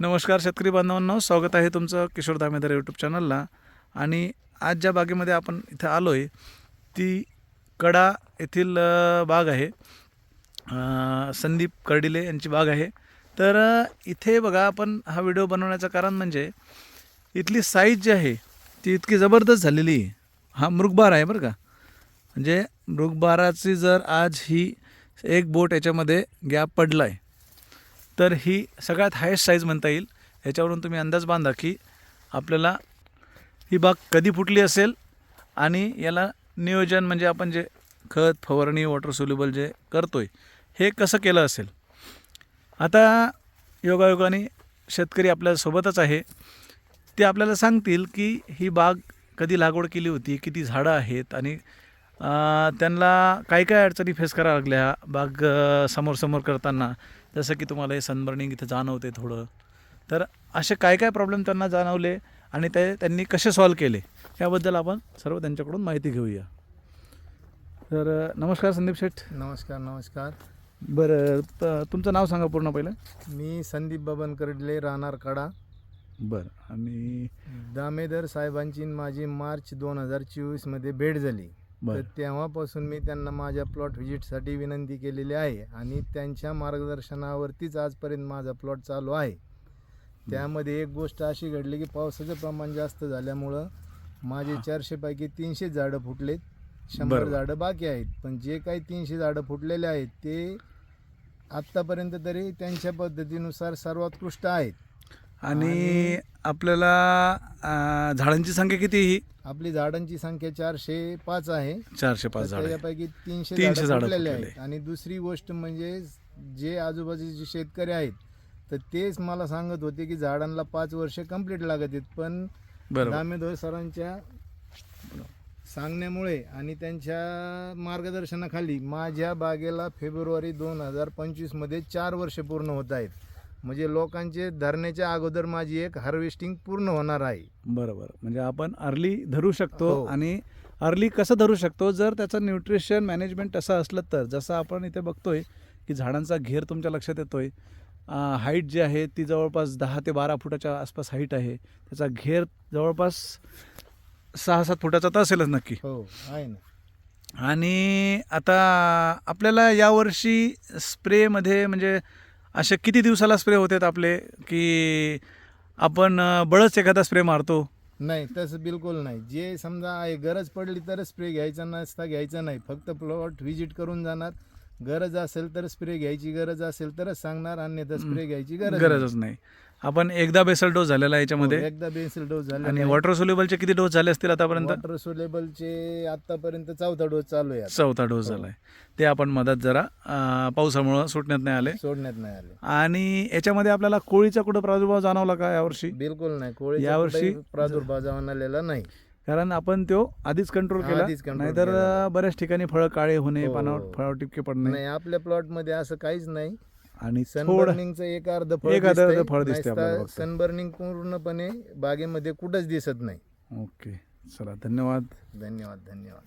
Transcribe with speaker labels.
Speaker 1: नमस्कार शेतकरी बांधवांनो स्वागत आहे तुमचं किशोर दामेदर यूट्यूब चॅनलला आणि आज ज्या बागेमध्ये आपण इथं आलो आहे ती कडा येथील बाग आहे. संदीप कर्डिले यांची बाग आहे. तर इथे बघा आपण हा व्हिडिओ बनवण्याचं कारण म्हणजे इथली साईज जी आहे ती इतकी जबरदस्त झालेली आहे. हा मृगबार आहे बरं का. म्हणजे मृगबाराची जर आज ही एक बोट याच्यामध्ये गॅप पडला आहे तर ही सगळ्यात हायेस्ट साईज म्हणता येईल. याच्यावरून तुम्ही अंदाज बांधा की आपल्याला ही बाग कधी फुटली असेल आणि याला नियोजन म्हणजे आपण जे खत फवारणी वॉटर सोल्युबल जे करतो आहे हे कसं केलं असेल? आता योगायोगाने शेतकरी आपल्यासोबतच आहे. ते आपल्याला सांगतील की ही बाग कधी लागवड केली होती किती झाडं आहेत आणि त्यांना काय काय अडचणी फेस कराव्या लागल्या बाग समोर समोर करताना. जसं की तुम्हाला हे सनबर्निंग इथं जाणवते थोडं. तर असे काय काय प्रॉब्लेम त्यांना जाणवले आणि ते त्यांनी कसे सॉल्व केले याबद्दल आपण सर्व त्यांच्याकडून माहिती घेऊया. तर नमस्कार संदीप शेठ.
Speaker 2: नमस्कार नमस्कार.
Speaker 1: बरं त- तुमचं नाव सांगा पूर्ण पहिलं.
Speaker 2: मी संदीप बबन कर्डले राहणार कडा.
Speaker 1: बरं आणि
Speaker 2: दामेदर साहेबांची माझी मार्च दोन हजार चोवीसमध्ये भेट झाली. तर तेव्हापासून मी त्यांना माझ्या प्लॉट व्हिजिटसाठी विनंती केलेली आहे आणि त्यांच्या मार्गदर्शनावरतीच आजपर्यंत माझा प्लॉट चालू आहे. त्यामध्ये एक गोष्ट अशी घडली की पावसाचं प्रमाण जास्त झाल्यामुळं माझे चारशेपैकी तीनशे झाडं फुटलेत. शंभर. झाडं बाकी आहेत. पण जे काही तीनशे झाडं फुटलेले आहेत ते आत्तापर्यंत तरी त्यांच्या पद्धतीनुसार सर्वोत्कृष्ट आहेत.
Speaker 1: आणि आपल्याला झाडांची संख्या किती ही?
Speaker 2: आपली झाडांची संख्या चारशे पाच आहे.
Speaker 1: चारशे पाच झाड.
Speaker 2: त्याच्यापैकी तीनशे
Speaker 1: तीनशे
Speaker 2: झाडं आहेत. आणि दुसरी गोष्ट म्हणजे जे आजूबाजूचे शेतकरी आहेत तर तेच मला सांगत होते की झाडांना पाच वर्ष कंप्लीट लागत आहेत. पण दामेदोर सरांच्या सांगण्यामुळे आणि त्यांच्या मार्गदर्शनाखाली माझ्या बागेला फेब्रुवारी दोन हजार पंचवीसमध्ये चार वर्ष पूर्ण होत आहेत. म्हणजे लोकांचे धरण्याच्या अगोदर माझी एक हार्वेस्टिंग पूर्ण होणार आहे.
Speaker 1: बरोबर. म्हणजे आपण अर्ली धरू शकतो
Speaker 2: हो.
Speaker 1: आणि अर्ली कसं धरू शकतो? जर त्याचं न्यूट्रिशन मॅनेजमेंट असं असलं तर जसं आपण इथे बघतोय की झाडांचा घेर तुमच्या लक्षात येतोय. हाईट जी आहे ती जवळपास दहा ते बारा फुटाच्या आसपास हाईट आहे. त्याचा घेर जवळपास सहा सात फुटाचा तर असेलच नक्की.
Speaker 2: हो आहे ना.
Speaker 1: आणि आता आपल्याला यावर्षी स्प्रेमध्ये म्हणजे असे किती दिवसाला स्प्रे होतात आपले की आपण बळच एखादा स्प्रे मारतो?
Speaker 2: नाही तसं बिलकुल नाही. जे समजा आहे गरज पडली तरच स्प्रे घ्यायचा नसता घ्यायचा नाही. फक्त प्लॉट व्हिजिट करून जाणार. गरज असेल तर स्प्रे घ्यायची गरज असेल तरच सांगणार. अन्यथा स्प्रे घ्यायची गरज.
Speaker 1: गरजच नाही. आपण एकदा बेसल डोस झालेला आहे याच्यामध्ये.
Speaker 2: हो, एकदा बेन्सिल डोस
Speaker 1: आणि
Speaker 2: झाला
Speaker 1: वॉटर सोल्युबलचे किती डोस झाले असतील आतापर्यंत?
Speaker 2: वॉटर सोलेबलचे आतापर्यंत चौथा डोस चालू आहे आता.
Speaker 1: चौथा डोस
Speaker 2: हो.
Speaker 1: झालाय. ते आपण मदत जरा अं, पावसामुळं सुटण्यात नाही आले.
Speaker 2: सोडण्यात नाही आले.
Speaker 1: आणि याच्यामध्ये आपल्याला कोळीचा कुठं प्रादुर्भाव जाणवला का यावर्षी?
Speaker 2: बिलकुल नाही. कोळी
Speaker 1: यावर्षी-
Speaker 2: प्रादुर्भाव जाऊन आलेला नाही.
Speaker 1: कारण आपण तो आधीच कंट्रोल केला.
Speaker 2: आधीच control
Speaker 1: नाहीतर
Speaker 2: केला.
Speaker 1: अं, बऱ्याच ठिकाणी फळं काळे होणे
Speaker 2: हो.
Speaker 1: पानावर फळावर टिपके पडणे.
Speaker 2: नाही आपल्या प्लॉटमध्ये असं काहीच नाही.
Speaker 1: आणि
Speaker 2: सनबर्निंगचं एक अर्ध फळ
Speaker 1: एक अर्ध फळ आपल्याला फक्त.
Speaker 2: सनबर्निंग पूर्णपणे बागेमध्ये कुठंच दिसत नाही.
Speaker 1: ओके. चला धन्यवाद.
Speaker 2: धन्यवाद धन्यवाद.